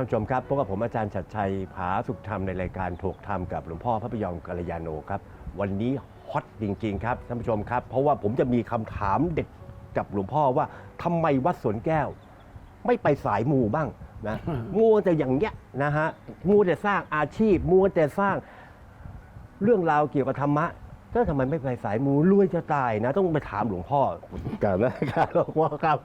านผู้ชมครับพบกับผมอาจารย์ชัดชัยผาสุขธรรมในรายการถกธรรมกับหลวงพ่อพระพยอมกัลยาโนครับวันนี้ฮอตจริงๆครับท่านผู้ชมครับเพราะว่าผมจะมีคำถามเด็ดกับหลวงพ่อว่าทำไมวัดสวนแก้ว ไม่ไปสายมูบ้างนะมัวแต่อย่างเงี้ยนะฮะมัวแต่สร้างอาชีพมัวแต่สร้างเรื่องราวเกี่ยวกับธรรมะก็ทำไมไม่ไปสายมูรวยจะตายนะ ต้องไปถามหลวงพ่อกันนะครับหลวงพ่อครับ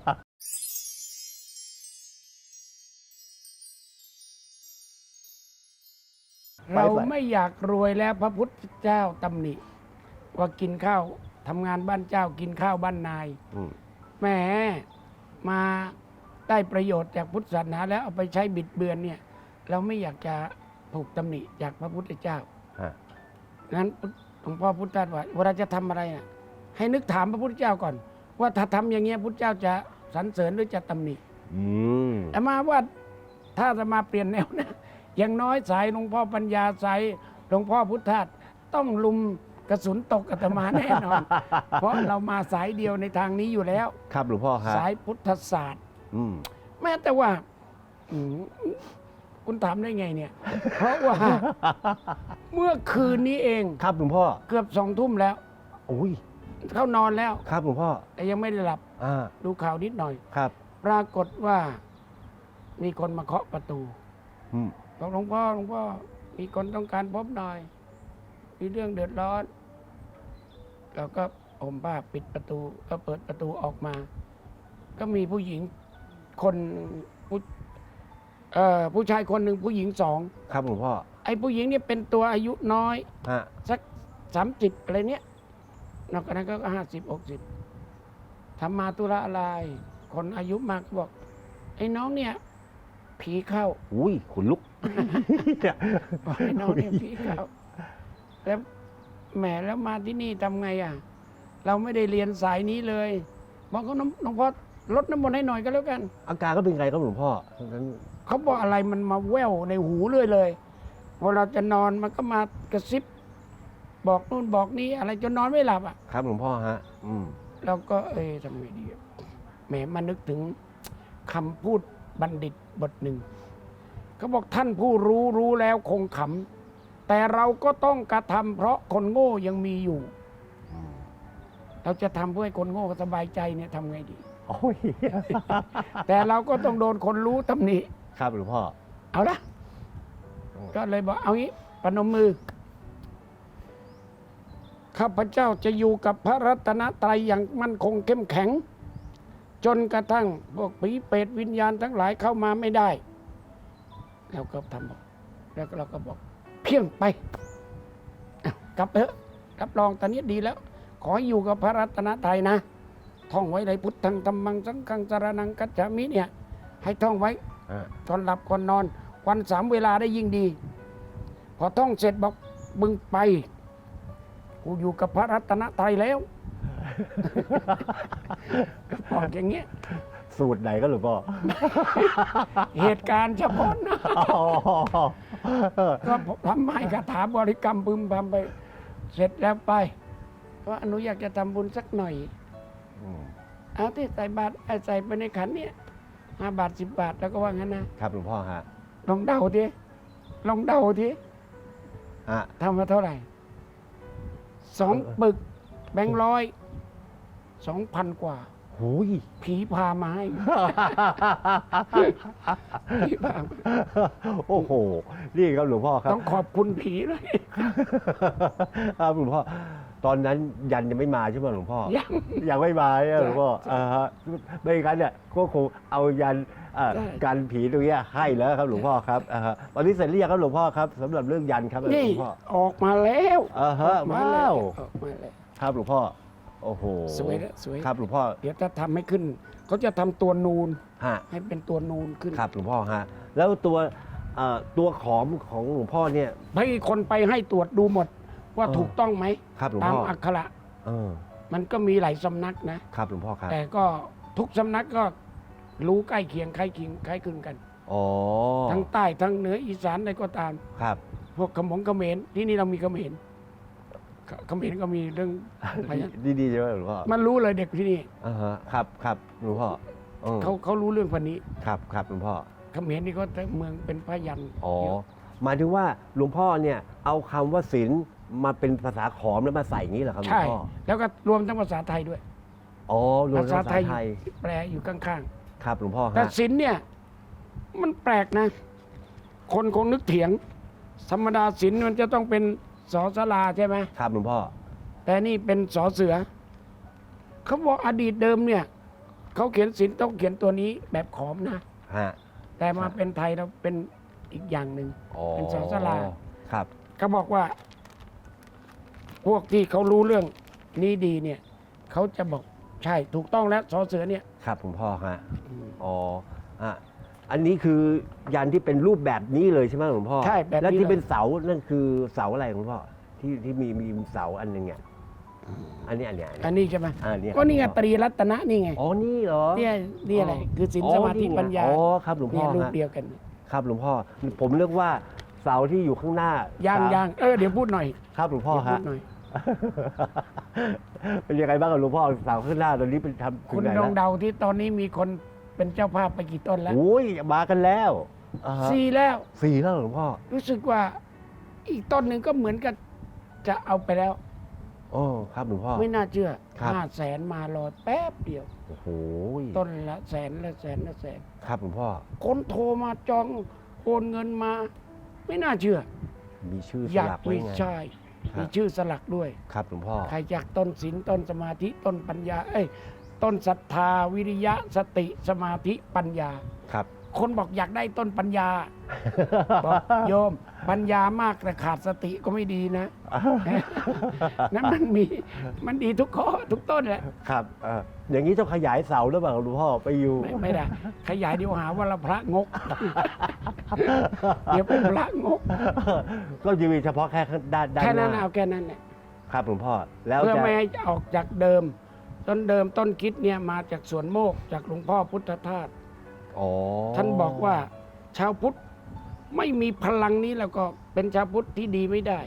เราไปไม่อยากรวยแล้วพระพุทธเจ้าตำหนิว่ากินข้าวทำงานบ้านเจ้ากินข้าวบ้านนายอืมแหมมาได้ประโยชน์จากพุทธศาสนาแล้วเอาไปใช้บิดเบือนเนี่ย เราไม่อยากจะถูกตำหนิจากพระพุทธเจ้าฮะงั้นหลวงพ่อพุทธทาสว่าเวลาจะทำอะไรน่ะ ให้นึกถามพระพุทธเจ้าก่อน ว่าถ้าทำอย่างเงี้ยพุทธเจ้าจะสรรเสริญหรือจะตำหนิอืมแต่มาว่าถ้าจะมาเปลี่ยนแนวนะ อย่างน้อยสายหลวงพ่อปัญญาสายหลวงพ่อพุทธทาสต้องลุมกระสุนตกอาตมาแน่นอน เพราะเรามาสายเดียวในทางนี้อยู่แล้ว ครับหลวงพ่อครับสายพุทธศาสตร์อืมแม้แต่ว่าอืมคุณถามได้ไงเนี่ย เพราะว่า เมื่อคืนนี้เองครับหลวงพ่อเกือบสองทุ่มแล้ว อุ้ยเข้านอนแล้ว ครับหลวงพ่อแต่ยังไม่ได้หลับอ่าดูข่าวนิดหน่อย ครับ ปรากฏว่า มีคนมาเคาะประตู อืม บอกหลวงพ่อหลวงพ่อมีคนต้องการพบหน่อย มีเรื่องเดือดร้อนเราก็อมผ้าปิดประตู ก็เปิดประตูออกมา ก็มีผู้หญิงคนผู้เอ่อผู้ชายคนหนึ่งผู้หญิงสองครับหลวงพ่อไอ้ผู้หญิงเนี่ยเป็นตัวอายุน้อย ฮะสักสามสิบอะไรเนี้ยนอกจากนั้นก็ห้าสิบหกสิบทำมาตุระอะไร คนอายุมากก็บอก ไอ้น้องเนี่ย ผีเข้า อุ้ยขนลุก บอกให้น้องเนี่ยพี่เขาแล้วแหมแล้วมาที่นี่ทำไงอะ เราไม่ได้เรียนสายนี้เลยบอกเขาน้ำหลวงพ่อลดน้ำมนต์ให้หน่อยก็แล้วกัน อาการก็เป็นไงครับหลวงพ่อนั้นเขาบอกอะไรมันมาแว่วในหูเรื่อยเลยพอเราจะนอนมันก็มากระซิบ บอกนู่นบอกนี้อะไรจนนอนไม่หลับอะ ครับหลวงพ่อฮะ อืมเราก็เอ้ยทำไงดีอะแหมมานึกถึงคำพูดบัณฑิตบทหนึ่ง เขาบอกท่านผู้รู้รู้แล้วคงขำแต่เราก็ต้องกระทำเพราะคนโง่ยังมีอยู่อืมเราจะทำเพื่อให้คนโง่สบายใจเนี่ยทำไงดี โอ้ยแต่เราก็ต้องโดนคนรู้ตำหนิครับหลวงพ่อ เอาละก็เลยบอกเอางี้ปนมมือข้าพเจ้าจะอยู่กับพระรัตนตรัยอย่างมั่นคงเข้มแข็ง จนกระทั่งพวกผีเปรตวิญญาณทั้งหลายเข้ามาไม่ได้ แล้วก็ทำบอกแล้วเราก็บอก เพียงไปอ้าวกลับเถอะรับรองตอนนี้ดีแล้ว ขออยู่กับพระรัตนตรัยนะ ท่องไว้เลยพุทธังธรรมังสังฆังสารนังกัจจามิเนี่ย ให้ท่องไว้อ่าก่อนหลับก่อนนอนวันสามเวลาได้ยิ่งดี พอท่องเสร็จบอกมึงไป กูอยู่กับพระรัตนตรัยแล้วก็บอกอย่างเงี้ย สูตรไหนก็หลวงพ่อ เหตุการณ์เฉพาะหนะอ๋อก็ทำให้คาถาบริกรรมพึมพำไป เสร็จแล้วไปว่าอนุอยากจะทำบุญสักหน่อย อืมเอาที่ใส่บาตรเอาใส่ไปในขันเนี่ยห้าบาทสิบบาทแล้วก็ว่างั้นนะครับหลวงพ่อฮะลองเดาทีลองเดาทีฮะทำมาเท่าไหร่สองเออปึกแบงค์ร้อยสองพันกว่า หูยผีพามาให้ผีพามาโอ้โห นี่ครับหลวงพ่อครับต้องขอบคุณผีเลยครับหลวงพ่อ ตอนนั้นยันยังไม่มาใช่ไหมหลวงพ่อ ยังยังไม่มาเนี่ยใช่หลวงพ่อใช่อ่าฮะไม่งั้นเนี่ยก็คงเอายันอ่าใช่กันผีตรงเนี้ยให้แล้วครับหลวงพ่อครับอ่าฮะตอนนี้เสร็จหรือยังครับหลวงพ่อครับสำหรับเรื่องยันครับหลนี่วงพ่อออกมาแล้วอ่าฮะออกมาแล้ว้าวออกมาแล้ว ครับหลวงพ่อ โอ้โหสวยแล้วสวย ครับหลวงพ่อเดี๋ยวจะทำให้ขึ้น เขาจะทำตัวนูนฮะให้เป็นตัวนูนขึ้นครับหลวงพ่อฮะแล้วตัวเอ่อตัวขอมของหลวงพ่อเนี่ย ให้คนไปให้ตรวจดูหมดว่าเออ ถูกต้องไหมครับหลวงตามพ่ออักขระเออมันก็มีหลายสำนักนะ ครับหลวงพ่อครับแต่ก็ทุกสำนักก็รู้ใกล้เคียงใกล้เคียงคล้ายคลึงกัน อ๋อทั้งใต้ทั้งเหนืออีสานอะไรก็ตาม ครับพวกขมงเขมรที่นี่เรามีเขมร เขเขมรก็มีเรื่องพญาดีดีๆใช่ไหมหลวงพ่อมันรู้เลยเด็กที่นี่อ่าฮะครับครับหลวงพ่อออเขาเขารู้เรื่องพันนี้ครับครับหลวงพ่อ เขมรนี่ก็แต่เมืองเป็นพยันอ๋อเยอะหมายถึงว่าหลวงพ่อเนี่ยเอาคำว่าศีลมาเป็นภาษาขอมแล้วมาใส่อย่างนี้เหรอครับหลวใช่ งพ่อ แล้วก็รวมทั้งภาษาไทยด้วย อ๋อรวมภาภาษาษาไทย ไทย แปลอยู่ข้างครับหลวงพ่อๆ แต่ฮะศิลเนี่ย มันแปลกนะ คนคงนึกเถียง ธรรมดาศิลมันจะต้องเป็น สอสลาใช่ไหมครับหลวงพ่อ แต่นี่เป็นสอเสือ เขาบอกอดีตเดิมเนี่ย เขาเขียนศิลต้องเขียนตัวนี้แบบขอมนะ ฮะ แต่มาครับ เป็นไทยเราเป็นอีกอย่างหนึ่ง อ๋อเป็นสอสลา ครับ เขาบอกว่า พวกที่เขารู้เรื่องนี้ดีเนี่ย เขาจะบอกใช่ถูกต้องแล้วสอเสือเนี่ย ครับหลวงพ่อฮะอ๋ออะ อันนี้คือยันที่เป็นรูปแบบนี้เลยใช่ไหมหลวงพ่อใช่แบบนี้แล้วที่เลยเป็นเสานั่นคือเสาอะไรหลวงพ่อที่ที่มีมีเสาอันหนึงเนี่ยอันนี้อันเนี้ยอันนี้ใช่ไหมอันเนี้ยก็นี่ไงหลวงตพ่อรีรัตนะนี่ไงอ๋อนี่เหรอเนี่ยนี่อะไรคือศีลสมาธิอ๋อนี่ไงปัญญาอ๋อครับหลวงพ่เนี่อยรูปฮะเดียวกันครับหลวงพ่อ ผมเรียกว่าเสาที่อยู่ข้างหน้าย่างเสย่างเออเดี๋ยวพูดหน่อยครับหลวงพ่อเดี๋ยวพูฮะ ดหน่อย เป็นยังไงบ้างกับหลวงพ่อเสาข้างหน้าตอนนี้เป็นทำถึคุณไหนลองแล้วเดาที่ตอนนี้มีคน เป็นเจ้าภาพไปกี่ต้นแล้ว โอ้ยมากันแล้วอ่าฮะสี่แล้ว สี่แล้วเหรอหลวงพ่อรู้สึกว่าอีกต้นหนึ่งก็เหมือนกับจะเอาไปแล้ว โอ้ครับหลวงพ่อ ไม่น่าเชื่อครับ ห้าแสนมารอแป๊บเดียว โอ้โหต้นละแสนละแสนละแสน ครับหลวงพ่อ คนโทรมาจองโอนเงินมา ไม่น่าเชื่อ มีชื่อสอยากลักไว้มีไงใช่ครับ มีชื่อสลักด้วย ครับหลวงพ่อ ใครอยากต้นศีลต้นสมาธิต้นปัญญา เอ้ย ต้นศรัทธา วิริยะสติสมาธิปัญญา ครับ คนบอกอยากได้ต้นปัญญา บอกโยมปัญญามากแต่ขาดสติก็ไม่ดีนะ นั้นมันมีมันดีทุกข้อทุกต้นแหละครับเอ่ออย่างนี้ต้องขยายเสาหรือเปล่าหลวงพ่อไปอยู่ไม่ไม่ได้ ขยายเดี๋ยวหาว่าเราพระงก เดี๋ยวเป็นพระงก ก็จะมีเฉพาะแค่ข้างด้านด้านแค่หนั้นน้าเอาแค่นั้นแหละครับหลวงพ่อแล้วเพื่อจะไม่ให้ออกจากเดิม ต้นเดิมต้นคิดเนี่ยมาจากสวนโมกจากหลวงพ่อพุทธทาสอ๋อท่านบอกว่าชาวพุทธไม่มีพลังนี้แล้วก็เป็นชาวพุทธที่ดีไม่ได้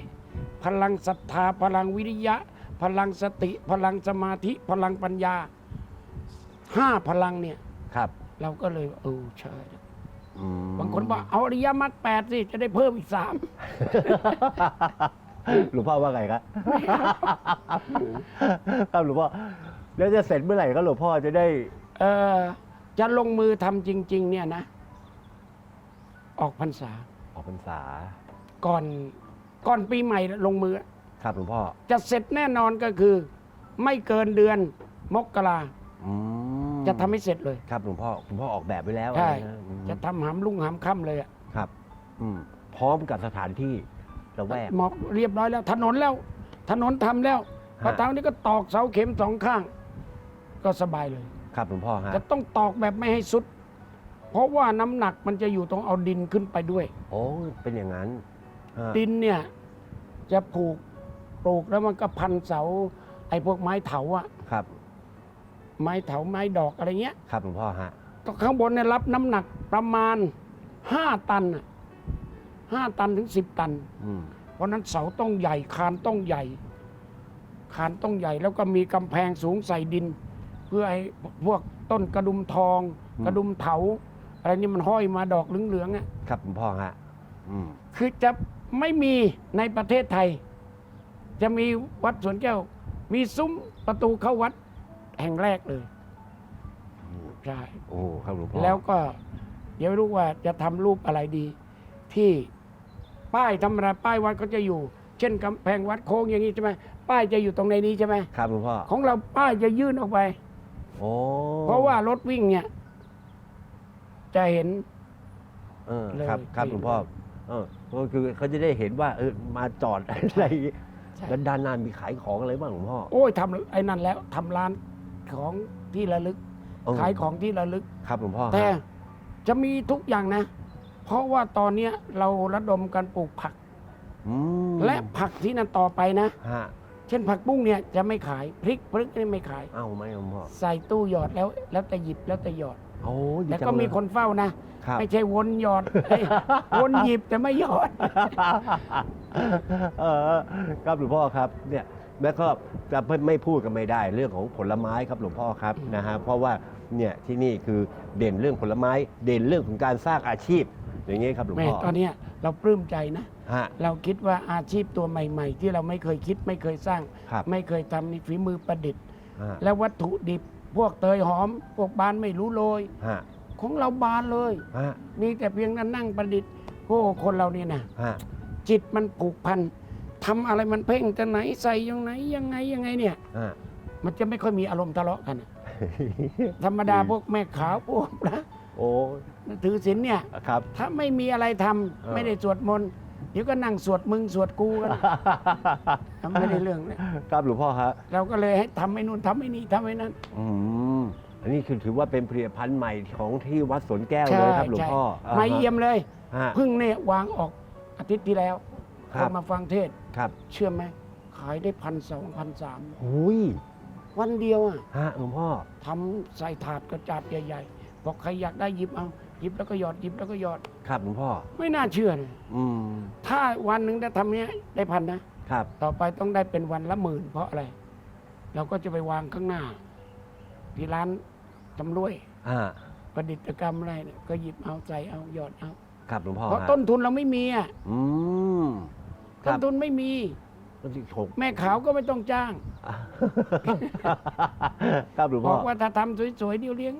พลังศรัทธาพลังวิริยะ พลังสติ พลังสมาธิพลังปัญญาห้าพลังเนี่ยครับ เราก็เลยเออใช่อืมบางคนบอกเอาอริยมรรคแปดสิจะได้เพิ่มอีกสามหลวงพ่อว่าไงครับครับหลวงพ่อ แล้วจะเสร็จเมื่อไหร่ก็หลวงพ่อจะได้ เออจะลงมือทำจริง ๆ เนี่ยนะ ออกพรรษา ออกพรรษา ก่อนก่อนปีใหม่ลงมือ ครับหลวงพ่อ จะเสร็จแน่นอนก็คือ ไม่เกินเดือนมกราอืมจะทำให้เสร็จเลย ครับหลวงพ่อคุณพ่อออกแบบไว้แล้วใช่นะอืมจะทำหามลุ่งหามค่ำเลยอะครับ อืมพร้อมกับสถานที่ระแวก หมอกเรียบร้อยแล้ว ถนนแล้ว ถนนทำแล้วพอฮะ ทางนี้ก็ตอกเสาเข็มสองข้าง ก็สบายเลย ครับหลวงพ่อฮะจะต้องตอกแบบไม่ให้สุด เพราะว่าน้ำหนักมันจะอยู่ตรงเอาดินขึ้นไปด้วย โอ้เป็นอย่างนั้นฮะดินเนี่ยจะผูกปลูกแล้วมันก็พันเสา ไอ้พวกไม้เถาอะครับ ไม้เถาไม้ดอกอะไรเงี้ยครับหลวงพ่อฮะก็ข้างบนเนี่ยรับน้ำหนักประมาณห้าตันอะห้าตันถึงสิบตัน อืมเพราะฉะนั้นเสาต้องใหญ่คานต้องใหญ่ คานต้องใหญ่แล้วก็มีกำแพงสูงใส่ดิน เพื่อให้พวกต้นกระดุมทองกระดุมเถา อะไรนี่มันห้อยมาดอกเหลืองๆอะครับหลวงพ่อฮะอืมคือจะไม่มีในประเทศไทย จะมีวัดสวนแก้ว มีซุ้มประตูเข้าวัดแห่งแรกเลยใช่ โอ้ครับหลวงพ่อแล้วก็เดี๋ยวไม่รู้ว่าจะทำรูปอะไรดี ที่ป้ายธรรมดาป้ายวัดเขาจะอยู่ เช่นกำแพงวัดโค้งอย่างนี้ใช่ไหมป้ายจะอยู่ตรงในนี้ใช่ไหมครับหลวงพ่อของเราป้ายจะยื่นออกไป โอ้เพราะว่ารถวิ่งเนี่ย จะเห็น เออเลยครับครับหลวงพ่อเออก็คือเขาจะได้เห็นว่าเออมาจอดอะไรอย่างงี้ใช่ แล้วด้านหน้ามีขายของอะไรบ้างหลวงพ่อโอ้ยทำไอ้นั่นแล้วทำร้านของที่ระลึกเออขายของที่ระลึก ครับหลวงพ่อแต่ฮะจะมีทุกอย่างนะพเพราะว่าตอนเนี้ยเราระดมกันปลูกผัก อืมและผักที่นั่นต่อไปนะ ฮะ เช่นผักบุ้งเนี่ยจะไม่ขายพริกพริกนี่ไม่ขาย เอ้าไม่หลวงพ่อใส่ตู้หยอดแล้ว แล้วแต่หยิบแล้วแต่หยอด โอ้ยดีแล้วจังก็มีเลยคนเฝ้านะ ครับไม่ใช่วนหยอดเอ้ยวนหยิบแต่ไม่หยอด เออครับหลวงพ่อครับเนี่ยแล้วก็จะไม่ไม่พูดกันไม่ได้เรื่องของผลไม้ครับหลวงพ่อครับนะฮะเพราะว่าเนี่ยที่นี่คือเด่นเรื่องผลไม้ เด่นเรื่องของการสร้างอาชีพ อย่างนี้ครับหลวงแม่พ่อตอนเนี้ยเราปลื้มใจนะ ฮะ เราคิดว่าอาชีพตัวใหม่ ๆ ที่เราไม่เคยคิดไม่เคยสร้าง ครับไม่เคยทำนี่ฝีมือประดิษฐ์ ฮะและวัตถุดิบพวกเตยหอม พวกบานไม่รู้โรยฮะของเราบานเลย ฮะมีแต่เพียงนั้นนั่งประดิษฐ์โอ้คนเรานี่นะฮะจิตมันผูกพันทำอะไรมันเพ่งแต่ไหนใส่ยังไหนยังไงยังไงเนี่ย ฮะ มันจะไม่ค่อยมีอารมณ์ทะเลาะกันอะ ธรรมดาพวกแม่ขาวพวกนะโอ้ถือศีลเนี่ย ครับ ถ้าไม่มีอะไรทำเออไม่ได้สวดมนต์เดี๋ยวก็นั่งสวดมึงสวดกูกันทำไม่ได้เรื่องเนี่ยครับหลวงพ่อฮะเราก็เลยให้ทำให้นู่นทำให้นี่ทำให้นั่นอืมอันนี้คือถือว่าเป็นผลิตภัณฑ์ใหม่ของที่วัดสวนแก้วเลยครับหลวงพ่อใช่ไม่เยี่ยมเลยฮะ เพิ่งเนี่ยวางออกอาทิตย์ที่แล้วครับเอามาฟังเทศน์ครับเชื่อไหมขายได้พันสองพันสามหุยวันเดียวอะฮะหลวงพ่อทำใส่ถาดกระจาดใหญ่ๆบอกใครอยากได้หยิบเอาห ยิบแล้วก็หยอดหยิบแล้วก็หยอด ครับหลวงพ่อ ไม่น่าเชื่อนะอืม ถ้าวันหนึ่งได้ทำเนี้ยได้พันนะครับ ต่อไปต้องได้เป็นวันละหมื่นเพราะอะไร เราก็จะไปวางข้างหน้า ที่ร้านตำรวย อ่า ประดิษฐกรรมอะไรเนี่ยก็หยิบเอาใส่เอาหยอดเอาครับหลวงพ่อเพราะฮะต้นทุนเราไม่มีอะอืม คต้รันบทุนไม่มี ต้นที่หกแม่ขาวก็ไม่ต้องจ้าง ครับหลวงบพ่อ อกว่าถ้าทำสวยๆเดี๋ยวเลี้ยง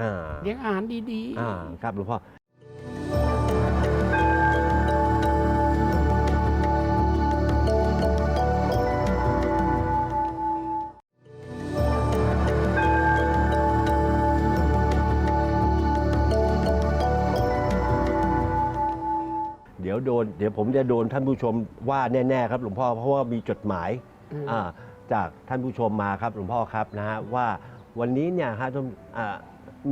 อ่าเลี้ยงอาหารดีอ่าครับหลวงพ่อเดี๋ยวโดน เดี๋ยวผมจะโดนท่านผู้ชมว่าแน่ๆครับหลวงพ่อเพราะว่ามีจดหมาย อืม อ่าจากท่านผู้ชมมาครับหลวงพ่อครับนะฮะว่าวันนี้เนี่ยฮะท่านอ่า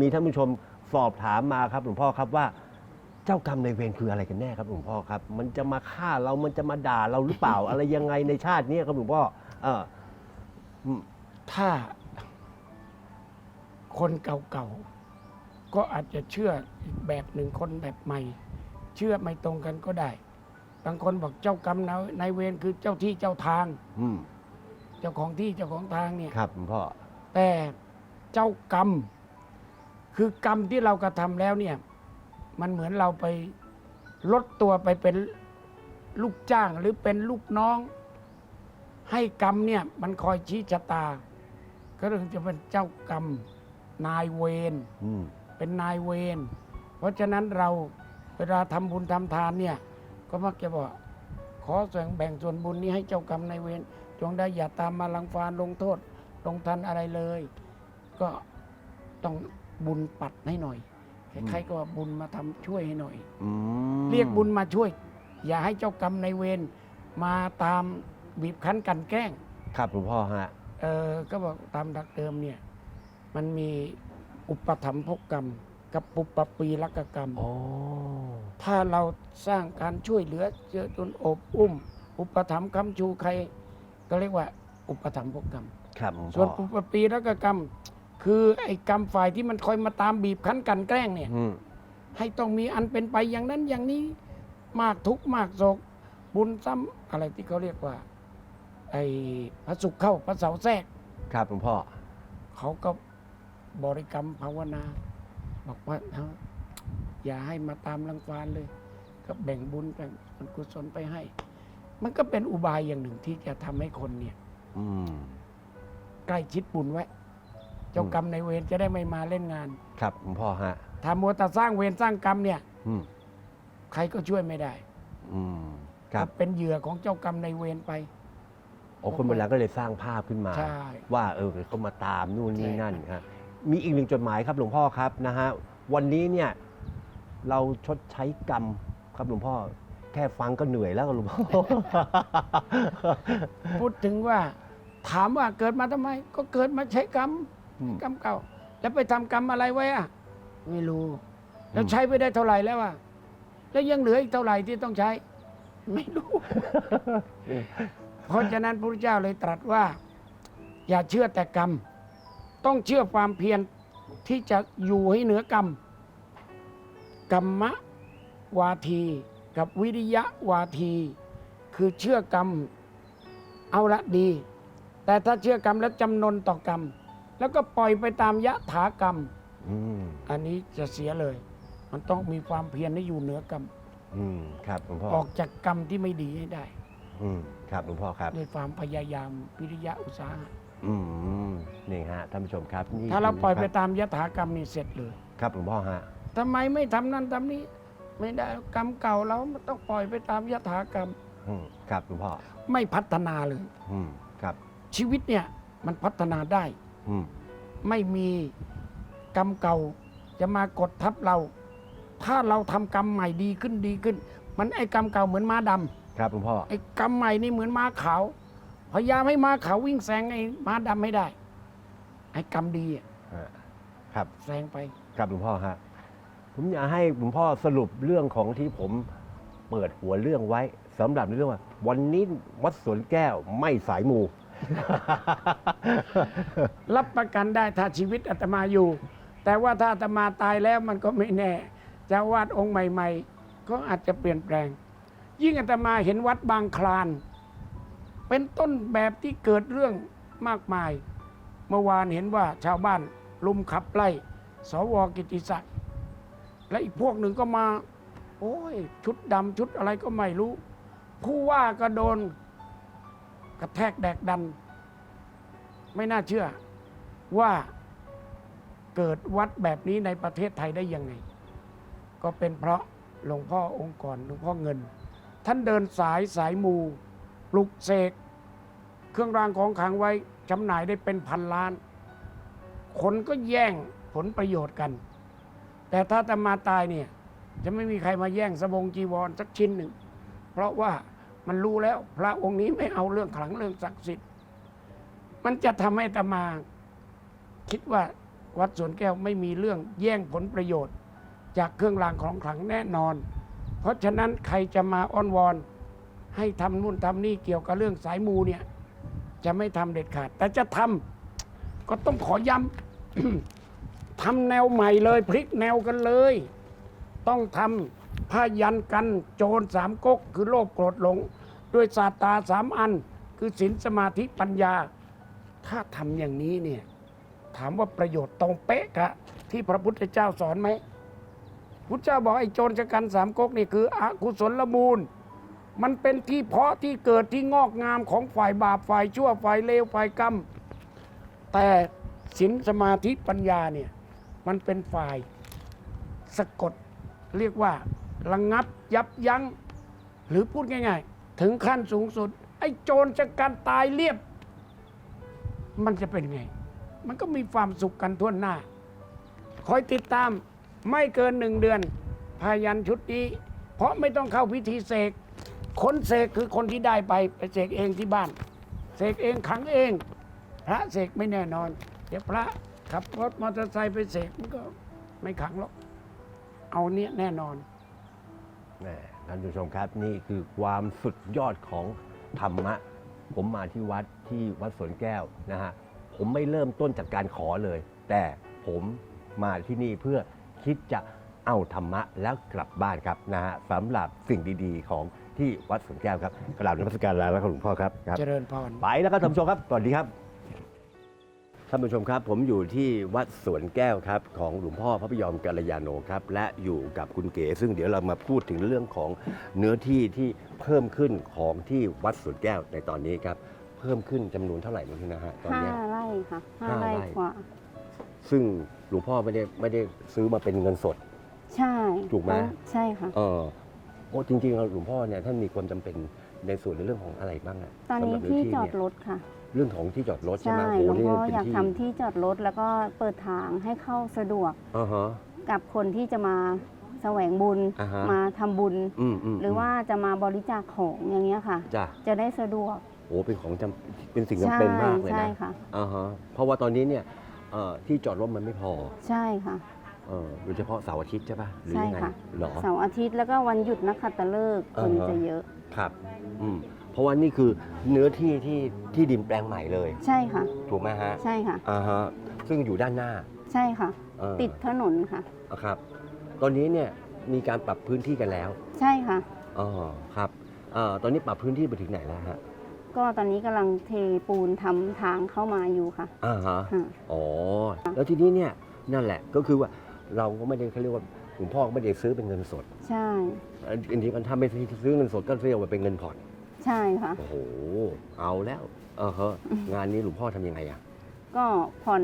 มีท่านผู้ชมสอบถามมาครับหลวงพ่อครับว่าเจ้ากรรมในายเวรคืออะไรกันแน่ครับหลวงพ่อครับ มันจะมาฆ่าเรามันจะมาด่าเราหรือเปล่า อะไรยังไงในชาตินี้ครับหลวงพ่อเอออืมๆถ้าคนเก่าๆ ก็อาจจะเชื่ออีกแบบหนึ่งคนแบบใหม่ เชื่อไม่ตรงกันก็ได้ บางคนบอกเจ้ากรรมนายนายเวรคือเจ้าที่เจ้าทาง อืมเจ้าของที่เจ้าของทางเนี่ย ครับหลวงพ่อแต่เจ้ากรรม คือกรรมที่เรากระทำแล้วเนี่ยมันเหมือนเราไปลดตัวไปเป็นลูกจ้างหรือเป็นลูกน้อง ให้กรรมเนี่ยมันคอยชี้ชะตา ก็ถึงจะเป็นเจ้ากรรมนายเวรอืมเป็นนายเวรเพราะฉะนั้นเราเวลาทำบุญทำทานเนี่ย ก็มักจะบอกขอส่วนแบ่งส่วนบุญนี้ให้เจ้ากรรมนายเวรจงได้อย่าตามมาลังฟานลงโทษลงทันอะไรเลย ก็ต้อง บุญปัดให้หน่อยใครๆก็ว่าบุญมาทำช่วยให้หน่อยอืมเรียกบุญมาช่วย อย่าให้เจ้ากรรมนายเวรมาตามบีบคั้นกลันแกล้ง ครับหลวงพ่อฮะเออก็บอกตามดักเดิมเนี่ย มันมีอุปถัมภกกรรม กับปุปปปีรักกรรมอ๋อถ้าเราสร้างการช่วยเหลือเจอตนอบอุ้ม อุปถัมภ์คำชูใคร ก็เรียกว่า อุปถัมภกกรรม ครับหลวงส่วนพ่อปุปปปีรักกรรม คือไอ้กรรมฝ่ายที่มันคอยมาตามบีบคั้นกลันแกล้งเนี่ย อืมให้ต้องมีอันเป็นไปอย่างนั้นอย่างนี้ มากทุกข์มากโศกบุญซ้ำอะไรที่เขาเรียกว่า ไอ้พระสุขเข้าพระเสาแทรก ครับหลวงพ่อ เขาก็บริกรรมภาวนา บอกว่าเอาอย่าให้มาตามรังควานเลย ก็แบ่งบุญแบ่งส่วนกุศลไปให้ มันก็เป็นอุบายอย่างหนึ่งที่จะทำให้คนเนี่ย อืม ใกล้ชิดบุญไว้ เจ้ากรรมในายเวรจะได้ไม่มาเล่นงาน ครับหลวงพ่อฮะถ้ามัวแต่สร้างเวรสร้างกรรมเนี่ย อืมใครก็ช่วยไม่ได้อืมครับเป็นเหยื่อของเจ้ากรรมในายเวรไป โอ้คนโบราณก็เลยสร้างภาพขึ้นมา ใช่ว่าเออเขามาตามนู่นนี่ใช่ นั่นฮะมีอีกหนึ่งจดหมายครับหลวงพ่อครับนะฮะวันนี้เนี่ย เราชดใช้กรรมครับหลวงพ่อ แค่ฟังก็เหนื่อยแล้วหลวงพ่อ พูดถึงว่า ถามว่าเกิดมาทำไม ก็เกิดมาใช้กรรมอืม กรรมเก่า แล้วไปทำกรรมอะไรไว้อะไม่รู้ แล้วอืมใช้ไปได้เท่าไหร่แล้วอะแล้วยังเหลืออีกเท่าไหร่ที่ต้องใช้ ไม่รู้ เพราะฉะนั้นพระพุทธเจ้าเลยตรัสว่า อย่าเชื่อแต่กรรม ต้องเชื่อความเพียรที่จะอยู่ให้เหนือกรรมกรรมะวาทีกับวิริยะวาที คือเชื่อกรรมเอาละดี แต่ถ้าเชื่อกรรมแล้วจำนนต่อกรรม แล้วก็ปล่อยไปตามยะถากรรม อืมอันนี้จะเสียเลย มันต้องมีความเพียรให้อยู่เหนือกรรม อืมครับหลวงพ่อออกจากกรรมที่ไม่ดีให้ได้ อืมครับหลวงพ่อครับ ด้วยความพยายามวิริยะอุตสาหะอืมนี่ฮะท่านผู้ชมครับนี่ถ้าเราปล่อยไปครับตามยถากรรมนี่เสร็จเลยครับหลวงพ่อฮะทำไมไม่ทำนั่นทำนี้ ไม่ได้กรรมเก่าเรามันต้องปล่อยไปตามยถากรรม อืมครับหลวงพ่อไม่พัฒนาเลย อืมครับชีวิตเนี่ยมันพัฒนาได้ อืมไม่มีกรรมเก่า จะมากดทับเรา ถ้าเราทำกรรมใหม่ดีขึ้นดีขึ้น มันไอ้กรรมเก่าเหมือนม้าดำครับหลวงพ่อไอ้กรรมใหม่นี่เหมือนม้าขาว พยายามให้ม้าขาววิ่งแซงไอ้ม้าดำไม่ได้ ไอ้กรรมดีอะฮะครับแซงไป ครับหลวงพ่อฮะผมอยากให้หลวงพ่อสรุปเรื่องของที่ผมเปิดหัวเรื่องไว้สำหรับในเรื่องว่า วันนี้วัดสวนแก้วไม่สายมู รับประกันได้ถ้าชีวิตอาตมาอยู่ แต่ว่าถ้าอาตมาตายแล้วมันก็ไม่แน่เจ้าวาดองค์ใหม่ ๆ ก็อาจจะเปลี่ยนแปลง ยิ่งอาตมาเห็นวัดบางคลาน เป็นต้นแบบที่เกิดเรื่องมากมาย เมื่อวานเห็นว่าชาวบ้านลุมขับไล่สวกิติศักดิ์และอีกพวกหนึ่งก็มา โอ้ย ชุดดำชุดอะไรก็ไม่รู้ ผู้ว่าก็โดน ระแทกแดกดัน ไม่น่าเชื่อว่าเกิดวัดแบบนี้ในประเทศไทยได้ยังไง ก็เป็นเพราะหลวงพ่อองค์ก่อนหลวงพ่อเงิน ท่านเดินสายสายมูปลุกเสกเครื่องรางของขลังไว้จำหน่ายได้เป็นพันล้าน คนก็แย่งผลประโยชน์กัน แต่ถ้าจะมาตายเนี่ย จะไม่มีใครมาแย่งสบงจีวรสักชิ้นหนึ่ง เพราะว่า มันรู้แล้ว พระองค์นี้ไม่เอาเรื่องขลังเรื่องศักดิ์สิทธิ์ มันจะทำให้ตมา คิดว่าวัดสวนแก้วไม่มีเรื่องแย่งผลประโยชน์ จากเครื่องรางของขลังแน่นอน เพราะฉะนั้นใครจะมาอ้อนวอน ให้ทำนู่นทำนี่เกี่ยวกับเรื่องสายมูเนี่ย จะไม่ทำเด็ดขาด แต่จะทำก็ต้องขอย้ำทำแนวใหม่เลย พลิกแนวกันเลย ต้องทำผ้ายันกันโจรสามก๊กคือโลภโกรธหลง ด้วยศาสตราสามอัน คือศีลสมาธิปัญญา ถ้าทำอย่างนี้เนี่ยถามว่าประโยชน์ตรงเป๊ะกะที่พระพุทธเจ้าสอนไหมพุทธเจ้าบอกไอ้โจรชะกันสามก๊กนี่คืออกุศลมูล มันเป็นที่เพาะที่เกิดที่งอกงามของฝ่ายบาปฝ่ายชั่วฝ่ายเลวฝ่ายกรรม แต่ศีลสมาธิปัญญาเนี่ยมันเป็นฝ่ายสะกดเรียกว่าระงับยับยั้งหรือพูดง่าย ๆ ถึงขั้นสูงสุด ไอ้โจรจะการตายเรียบ มันจะเป็นไง มันก็มีความสุขกันทั่วหน้า คอยติดตามไม่เกินหนึ่งเดือน พายันชุดนี้ เพราะไม่ต้องเข้าพิธีเสกคนเสกคือคนที่ได้ไปไปเสกเองที่บ้าน เสกเองขังเอง พระเสกไม่แน่นอน เดี๋ยวพระขับรถมอเตอร์ไซค์ไปเสกมันก็ไม่ขังหรอก เอาเนี้ยแน่นอน แหม่ ท่านผู้ชมครับนี่คือความสุดยอดของธรรมะ ผมมาที่วัดที่วัดสวนแก้วนะฮะผมไม่เริ่มต้นจากการขอเลย แต่ผมมาที่นี่เพื่อคิดจะเอาธรรมะแล้วกลับบ้านครับนะฮะสำหรับสิ่งดีๆ ของที่วัดสวนแก้วครับกราบนมัสการลาแล้วครับหลวงพ่อครับครับ เจริญพร ไปแล้วครับท่านผู้ชมครับสวัสดีครับท่านผู้ชมครับ ผมอยู่ที่วัดสวนแก้วครับของหลวงพ่อพระพยอมกัลยาโนครับ และอยู่กับคุณเก๋ ซึ่งเดี๋ยวเรามาพูดถึงเรื่องของเนื้อที่ที่เพิ่มขึ้นของที่วัดสวนแก้วในตอนนี้ครับ เพิ่มขึ้นจำนวนเท่าไหร่มั้งนะฮะตอนห้าเนี้ย ไร่ค่ะห้าห้าไร่ไร่ กว่า ซึ่งหลวงพ่อไม่ได้ไม่ได้ซื้อมาเป็นเงินสด ใช่ถูกไหมต้องใช่ค่ะ เออโอ้จริงๆแล้วหลวงพ่อเนี่ยท่านมีความจำเป็นในส่วนในเรื่องของอะไรบ้างอะตอนนี้สำหรับที่เนื้จอดเนี่ยรถค่ะ เรื่องของที่จอดรถใช่ใช่ไหมหลโอ้วงนี่พ่อเป็นอยากที่ทำที่จอดรถแล้วก็เปิดทางให้เข้าสะดวกอ่าฮะ กับคนที่จะมาแสวงบุญอ่าฮะ มาทำบุญ อืมอืมหรือว่าจะมาบริจาคของอย่างเงี้ยค่ะ จ้ะจะได้สะดวกโอ้เป็นของจำเป็นสิ่งจำเป็นมากเลยใช่นะค่ะ อ่าฮะเพราะว่าตอนนี้เนี่ยเอ่อที่จอดรถมันไม่พอใช่ค่ะ เออโดยเฉพาะเสาร์อาทิตย์ใช่ป่ะหรือใช่ยังไงค่ะเหรอ เสาร์อาทิตย์แล้วก็วันหยุดนักขัตฤกษ์คนอ่าฮะ จะเยอะ ครับ อืม เพราะว่านี่คือเนื้อที่ที่ที่ดินแปลงใหม่เลย ใช่ค่ะ ถูกไหมฮะใช่ค่ะ อ่าฮะซึ่งอยู่ด้านหน้าใช่ค่ะ เออติดถนนค่ะ อะครับ ตอนนี้เนี่ยมีการปรับพื้นที่กันแล้วใช่ค่ะ อ๋อครับเอ่อตอนนี้ปรับพื้นที่ไปถึงไหนแล้วฮะก็ตอนนี้กำลังเทปูนทำทางเข้ามาอยู่ค่ะอ่าฮะ ค่ะ อ๋อ แล้วทีนี้เนี่ยนั่นแหละก็คือว่าเราก็ไม่ได้เขาเรียกว่าหลวงพ่อก็ไม่ได้ซื้อเป็นเงินสดใช่ อันอันนี้มันถ้าไม่ซื้อเงินสดก็เรียกว่าเป็นเงินผ่อน ใช่ค่ะ โอ้โห เอาแล้ว เออฮะงานนี้หลวงพ่อทำยังไงอะก็ผ่อน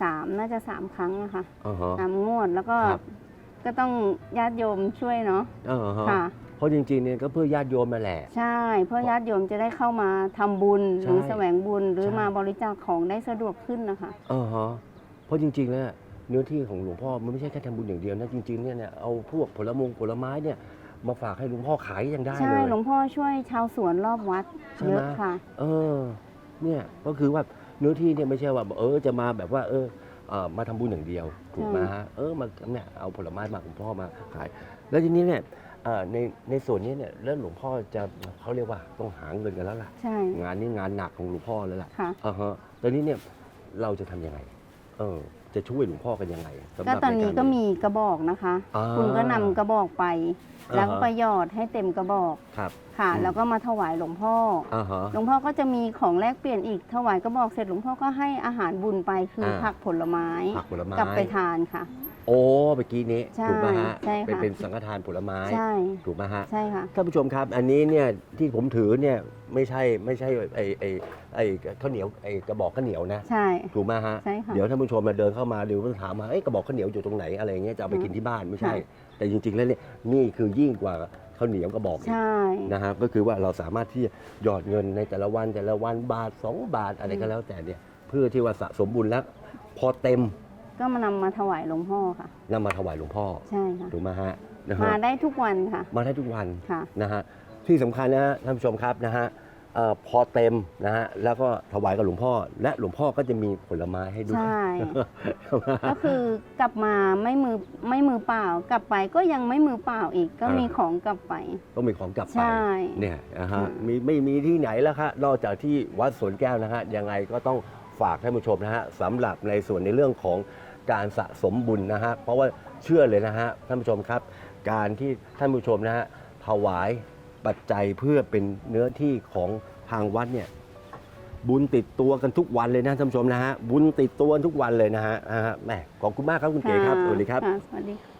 สามน่าจะสามครั้งอะค่ะเออฮะสามงวดแล้วก็ครับ ก็ต้องญาติโยมช่วยเนาะเออฮะค่ะ เพราะจริงๆเนี่ยก็เพื่อญาติโยมมาแหละ ใช่ เพื่อญาติโยมจะได้เข้ามาทำบุญใช่หรือแสวงบุญหรือใช่ มาบริจาคของได้สะดวกขึ้นนะคะ เออฮะเพราะจริงๆแล้วเนื้อที่ของหลวงพ่อมันไม่ใช่แค่ทำบุญอย่างเดียวนะจริงๆเนี่ยเนี่ยเอาพวกผลมงผลไม้เนี่ย มาฝากให้หลวงพ่อขายยังได้ใช่เลยหลวงพ่อช่วยชาวสวนรอบวัดใช่ไหมเยอะค่ะ เออ เนี่ยก็คือว่าเนื้อที่เนี่ยไม่ใช่ว่า เออจะมาแบบว่า เออเอ่อมาทำบุญอย่างเดียวถูกไหมฮะเออมาเนี่ยเอาผลไม้มาหลวงพ่อมาขาย แล้วทีนี้เนี่ยเอ่อในในส่วนนี้เนี่ยแล้วหลวงพ่อจะเขาเรียกว่าต้องหาเงินกันแล้วล่ะ ใช่งานนี้งานหนักของหลวงพ่อเลยล่ะค่ะ อ่าฮะตอนนี้เนี่ยเราจะทำยังไง เออ จะช่วยหลวงพ่อกันยังไงสำหก็รับตอนนี้ใาร ก็มีกระบอกนะคะ อ่า คุณก็นำกระบอกไปอ่าฮะแล้วก็ไปหยอดให้เต็มกระบอกครับ ค่ะ อืม แล้วก็มาถวายหลวงพ่ออ่าฮะ หลวงพ่อก็จะมีของแลกเปลี่ยนอีกถวายกระบอกเสร็จหลวงพ่อก็ให้อาหารบุญไปคืออา ผักผลไม้ ผักผลไม้กลับไปทานค่ะ โอ้เมื่อกี้นี้ใช่ถูกไหมฮะใช่ค่ะ เป็นเป็นสังฆทานผลไม้ใช่ถูกไหมฮะใช่ค่ะ ท่านผู้ชมครับ อันนี้เนี่ยที่ผมถือเนี่ยไม่ใช่ไม่ใช่ไอไอไอข้าวเหนียวไอกระบอกข้าวเหนียวนะใช่ ถูกไหมฮะ ใช่ค่ะ เดี๋ยวท่านผู้ชมมาเดินเข้ามาเดี๋ยวก็ถามมาเอ้ยกระบอกข้าวเหนียวอยู่ตรงไหนอะไรอย่างเงี้ยจะเอาไปกินที่บ้านไม่ใช่ค่ะแต่จริงๆแล้วเนี่ยนี่คือยิ่งกว่าข้าวเหนียวกระบอกอีก ใช่ นะฮะก็คือว่าเราสามารถที่จะหยอดเงินในแต่ละวันแต่ละวันบาท 2 บาทอะไรก็แล้วแต่เนี่ยเพื่อที่ว่าสะสมบุญแล้ว พอเต็ม ก็มานำมาถวายหลวงพ่อค่ะ นำมาถวายหลวงพ่อใช่ค่ะ ถูกไหมฮะนะฮะมาได้ทุกวันค่ะ มาได้ทุกวันค่ะ นะฮะที่สำคัญนะฮะท่านผู้ชมครับนะฮะเอ่อพอเต็มนะฮะแล้วก็ถวายกับหลวงพ่อ และหลวงพ่อก็จะมีผลไม้ให้ด้วยใช่ ก็คือกลับมาไม่มือไม่มือเปล่า กลับไปก็ยังไม่มือเปล่าอีก ก็อ่ามีมีของกลับไปก็มีของกลับไป ใช่ เนี่ยนะฮะอืม มีไม่มีที่ไหนแล้วครับนอกจากที่วัดสวนแก้วนะฮะยังไงก็ต้องฝากท่านผู้ชมนะฮะสำหรับในส่วนในเรื่องของ การสะสมบุญนะฮะเพราะว่าเชื่อเลยนะฮะท่านผู้ชมครับ การที่ท่านผู้ชมนะฮะถวายปัจจัยเพื่อเป็นเนื้อที่ของทางวัดเนี่ยบุญติดตัวกันทุกวันเลยนะท่านผู้ชมนะฮะบุญติดตัวทุกวันเลยนะฮะนะฮะแหมขอบคุณมากครับคุณเก๋ครับสวัสดีครับค่ะสวัสดีค่ะ